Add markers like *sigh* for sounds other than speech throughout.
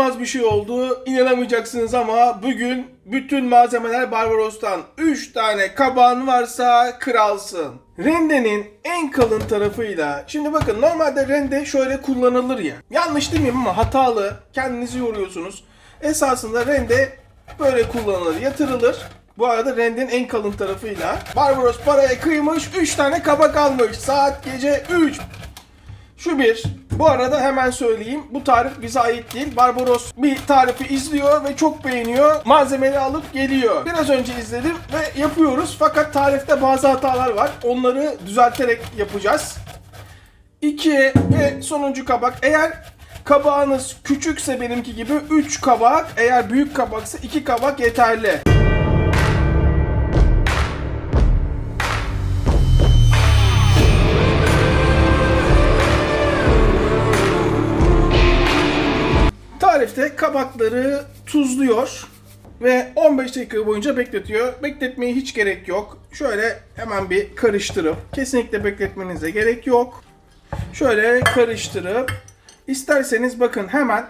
İnanılmaz bir şey oldu. İnanamayacaksınız ama bugün bütün malzemeler Barbaros'tan. 3 tane kabağın varsa kralsın. Rendenin en kalın tarafıyla. Şimdi bakın normalde rende şöyle kullanılır ya. Yanlış değil miyim ama hatalı. Kendinizi yoruyorsunuz. Esasında rende böyle kullanılır, yatırılır. Bu arada rendenin en kalın tarafıyla. Barbaros paraya kıymış 3 tane kabak almış. Saat gece 3. Şu bir. Bu arada hemen söyleyeyim. Bu tarif bize ait değil. Barbaros bir tarifi izliyor ve çok beğeniyor. Malzemeleri alıp geliyor. Biraz önce izledim ve yapıyoruz. Fakat tarifte bazı hatalar var. Onları düzelterek yapacağız. 2 ve sonuncu kabak. Eğer kabağınız küçükse benimki gibi 3 kabak. Eğer büyük kabaksa 2 kabak yeterli. Tarifte kabakları tuzluyor ve 15 dakika boyunca bekletiyor. Bekletmeye hiç gerek yok. Şöyle hemen bir karıştırıp, kesinlikle bekletmenize gerek yok. Şöyle karıştırıp, isterseniz bakın hemen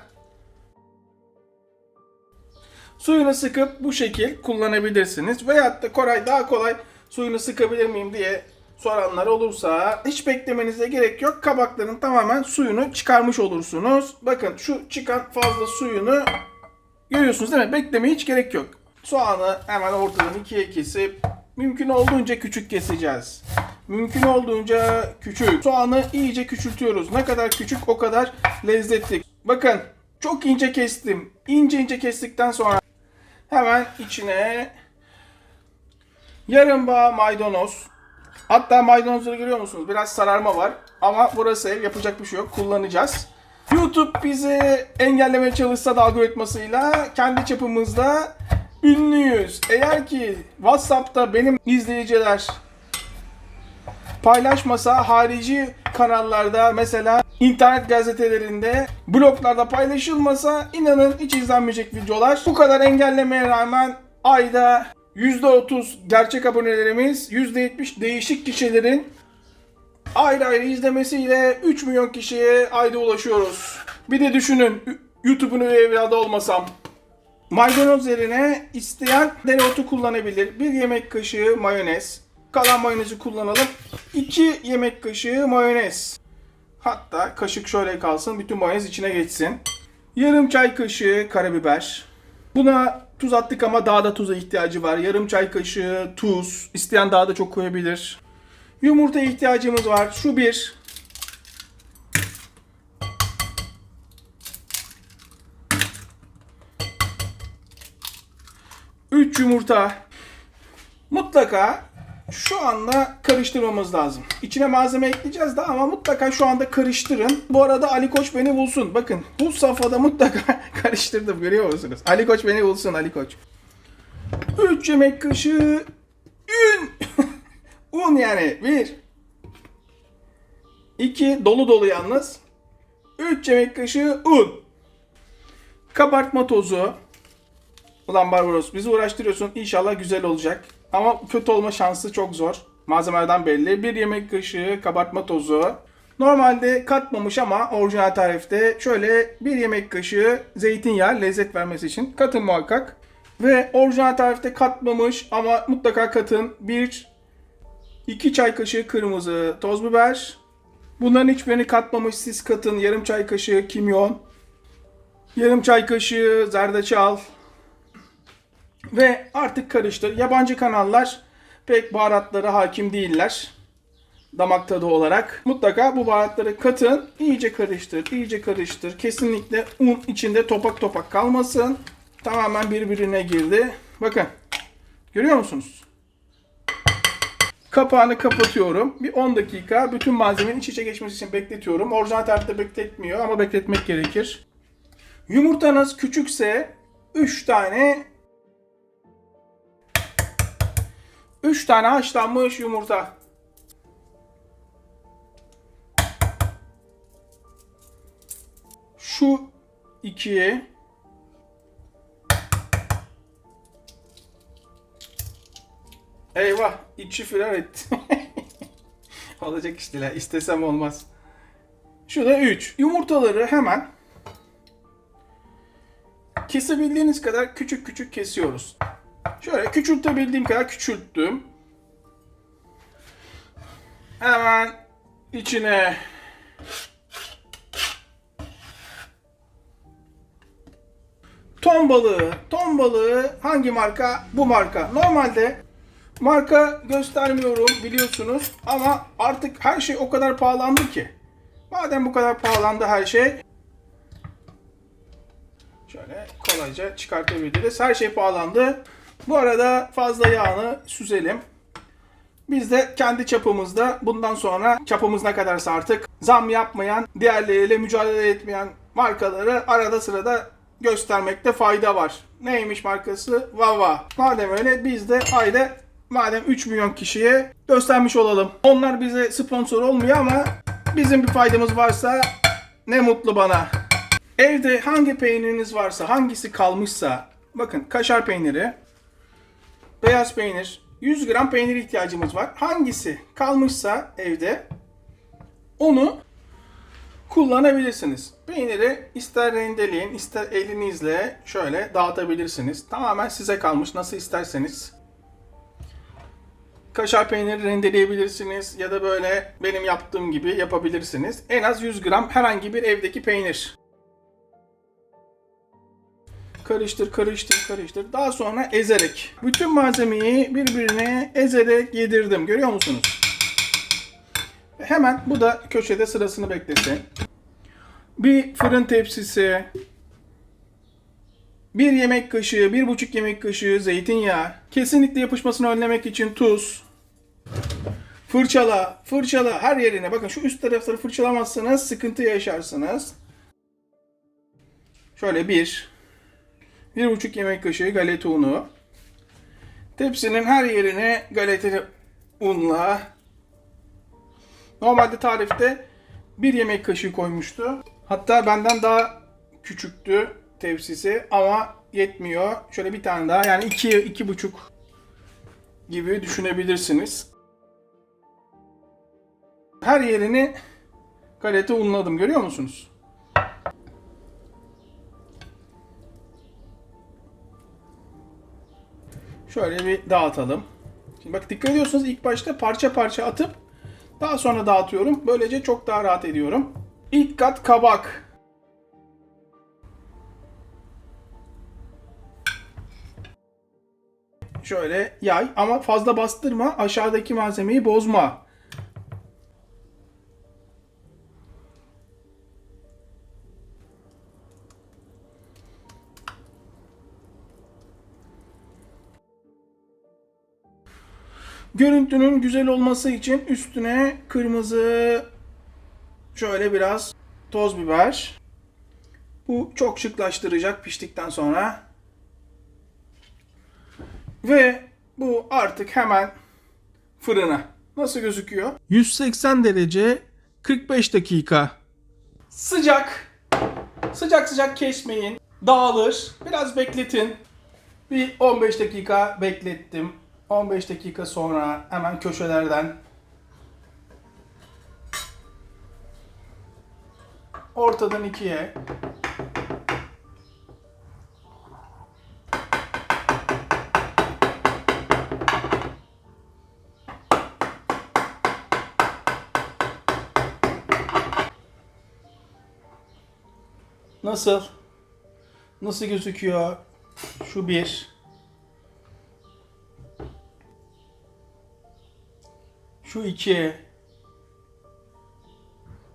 suyunu sıkıp bu şekil kullanabilirsiniz. Veyahut da Koray daha kolay suyunu sıkabilir miyim diye soranlar olursa hiç beklemenize gerek yok. Kabakların tamamen suyunu çıkarmış olursunuz. Bakın şu çıkan fazla suyunu görüyorsunuz değil mi? Beklemeye hiç gerek yok. Soğanı hemen ortadan ikiye kesip mümkün olduğunca küçük keseceğiz. Mümkün olduğunca küçük. Soğanı iyice küçültüyoruz. Ne kadar küçük o kadar lezzetli. Bakın çok ince kestim. İnce ince kestikten sonra hemen içine yarım bağ maydanoz, Hatta maydanozları görüyor musunuz? Biraz sararma var. Ama burası ev yapacak bir şey yok. Kullanacağız. YouTube bizi engellemeye çalışsa da algoritmasıyla kendi çapımızda ünlüyüz. Eğer ki WhatsApp'ta benim izleyiciler paylaşmasa harici kanallarda mesela internet gazetelerinde bloglarda paylaşılmasa inanın hiç izlenmeyecek videolar. Bu kadar engellemeye rağmen ayda %30 gerçek abonelerimiz, %70 değişik kişilerin ayrı ayrı izlemesiyle 3 milyon kişiye ayda ulaşıyoruz. Bir de düşünün YouTube'un üye evladı olmasam. Maydanoz yerine isteyen dereotu kullanabilir. Bir yemek kaşığı mayonez. Kalan mayonezi kullanalım. 2 yemek kaşığı mayonez. Hatta kaşık şöyle kalsın. Bütün mayonez içine geçsin. Yarım çay kaşığı karabiber. Buna tuz attık ama daha da tuza ihtiyacı var. Yarım çay kaşığı tuz. İsteyen daha da çok koyabilir. Yumurtaya ihtiyacımız var. Şu bir. Üç yumurta. Mutlaka şu anda karıştırmamız lazım. İçine malzeme ekleyeceğiz de ama mutlaka şu anda karıştırın. Bu arada Ali Koç beni bulsun. Bakın bu safhada mutlaka karıştırdım görüyor musunuz? Ali Koç beni bulsun Ali Koç. 3 yemek kaşığı un. *laughs* un yani. 1 2 dolu dolu yalnız. 3 yemek kaşığı un. Kabartma tozu. Ulan Barbaros bizi uğraştırıyorsun. İnşallah güzel olacak. Ama kötü olma şansı çok zor. Malzemelerden belli. Bir yemek kaşığı kabartma tozu. Normalde katmamış ama orijinal tarifte şöyle bir yemek kaşığı zeytinyağı lezzet vermesi için katın muhakkak. Ve orijinal tarifte katmamış ama mutlaka katın. Bir, iki çay kaşığı kırmızı toz biber. Bunların hiçbirini katmamış siz katın. Yarım çay kaşığı kimyon. Yarım çay kaşığı zerdeçal. Ve artık karıştır. Yabancı kanallar pek baharatlara hakim değiller. Damak tadı olarak. Mutlaka bu baharatları katın. iyice karıştır. iyice karıştır. Kesinlikle un içinde topak topak kalmasın. Tamamen birbirine girdi. Bakın. Görüyor musunuz? Kapağını kapatıyorum. Bir 10 dakika bütün malzemenin iç içe geçmesi için bekletiyorum. Orijinal tarifte bekletmiyor ama bekletmek gerekir. Yumurtanız küçükse 3 tane 3 tane haşlanmış yumurta. 2 Eyvah içi firar etti. *laughs* Olacak işler. İstesem olmaz. Şu da 3. Yumurtaları hemen kesebildiğiniz kadar küçük küçük kesiyoruz. Şöyle küçültebildiğim kadar küçülttüm. Hemen içine ton balığı. Ton balığı hangi marka? Bu marka. Normalde marka göstermiyorum biliyorsunuz ama artık her şey o kadar pahalandı ki. Madem bu kadar pahalandı her şey şöyle kolayca çıkartabiliriz. Her şey pahalandı. Bu arada fazla yağını süzelim. Biz de kendi çapımızda bundan sonra çapımız ne kadarsa artık zam yapmayan, diğerleriyle mücadele etmeyen markaları arada sırada göstermekte fayda var. Neymiş markası? Vava. Madem öyle biz de ayda madem 3 milyon kişiye göstermiş olalım. Onlar bize sponsor olmuyor ama bizim bir faydamız varsa ne mutlu bana. Evde hangi peyniriniz varsa, hangisi kalmışsa, bakın kaşar peyniri, beyaz peynir, 100 gram peynir ihtiyacımız var. Hangisi kalmışsa evde onu kullanabilirsiniz. Peyniri ister rendeleyin, ister elinizle şöyle dağıtabilirsiniz. Tamamen size kalmış nasıl isterseniz. Kaşar peyniri rendeleyebilirsiniz ya da böyle benim yaptığım gibi yapabilirsiniz. En az 100 gram herhangi bir evdeki peynir. Karıştır, karıştır, karıştır. Daha sonra ezerek. Bütün malzemeyi birbirine ezerek yedirdim. Görüyor musunuz? Hemen bu da köşede sırasını beklesin. Bir fırın tepsisi, bir yemek kaşığı, bir buçuk yemek kaşığı zeytinyağı, kesinlikle yapışmasını önlemek için tuz, fırçala, fırçala her yerine. Bakın şu üst tarafları fırçalamazsanız sıkıntı yaşarsınız. Şöyle bir, bir buçuk yemek kaşığı galeta unu. Tepsinin her yerine galeteli unla. Normalde tarifte bir yemek kaşığı koymuştu. Hatta benden daha küçüktü tepsisi ama yetmiyor. Şöyle bir tane daha yani iki, iki buçuk gibi düşünebilirsiniz. Her yerini galeta unladım görüyor musunuz? Şöyle bir dağıtalım. Şimdi bak dikkat ediyorsunuz ilk başta parça parça atıp daha sonra dağıtıyorum. Böylece çok daha rahat ediyorum. İlk kat kabak. Şöyle yay ama fazla bastırma. Aşağıdaki malzemeyi bozma. Görüntünün güzel olması için üstüne kırmızı şöyle biraz toz biber. Bu çok şıklaştıracak piştikten sonra. Ve bu artık hemen fırına. Nasıl gözüküyor? 180 derece 45 dakika. Sıcak. Sıcak sıcak kesmeyin. Dağılır. Biraz bekletin. Bir 15 dakika beklettim. 15 dakika sonra hemen köşelerden ortadan ikiye Nasıl? Nasıl gözüküyor? Şu bir. Şu iki.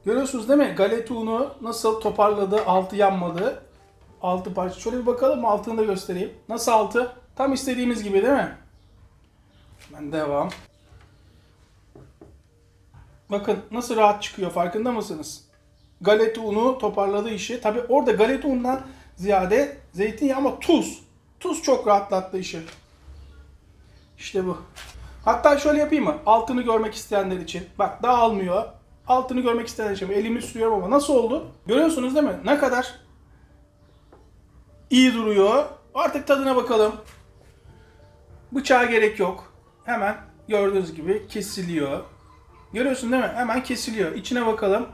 Görüyorsunuz değil mi? Galeta unu nasıl toparladı, altı yanmadı. Altı parça. Şöyle bir bakalım altını da göstereyim. Nasıl altı? Tam istediğimiz gibi değil mi? Ben devam. Bakın nasıl rahat çıkıyor farkında mısınız? Galeta unu toparladı işi. Tabi orada galeta unundan ziyade zeytinyağı ama tuz. Tuz çok rahatlattı işi. İşte bu. Hatta şöyle yapayım mı? Altını görmek isteyenler için. Bak dağılmıyor. Altını görmek isteyenler için. Elimi sürüyorum ama nasıl oldu? Görüyorsunuz değil mi? Ne kadar iyi duruyor. Artık tadına bakalım. Bıçağa gerek yok. Hemen gördüğünüz gibi kesiliyor. Görüyorsun değil mi? Hemen kesiliyor. İçine bakalım.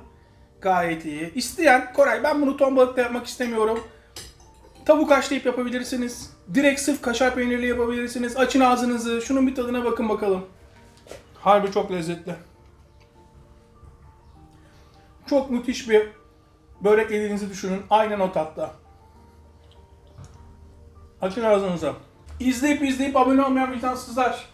Gayet iyi. İsteyen Koray ben bunu ton balıkta yapmak istemiyorum. Tavuk haşlayıp yapabilirsiniz. Direkt sırf kaşar peynirli yapabilirsiniz. Açın ağzınızı. Şunun bir tadına bakın bakalım. Harbi çok lezzetli. Çok müthiş bir börek yediğinizi düşünün. Aynen o tatta. Açın ağzınızı. İzleyip izleyip abone olmayan vicdansızlar.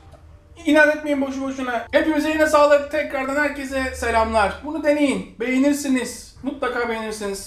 İnat etmeyin boşu boşuna. Hepimize yine sağlık. Tekrardan herkese selamlar. Bunu deneyin. Beğenirsiniz. Mutlaka beğenirsiniz.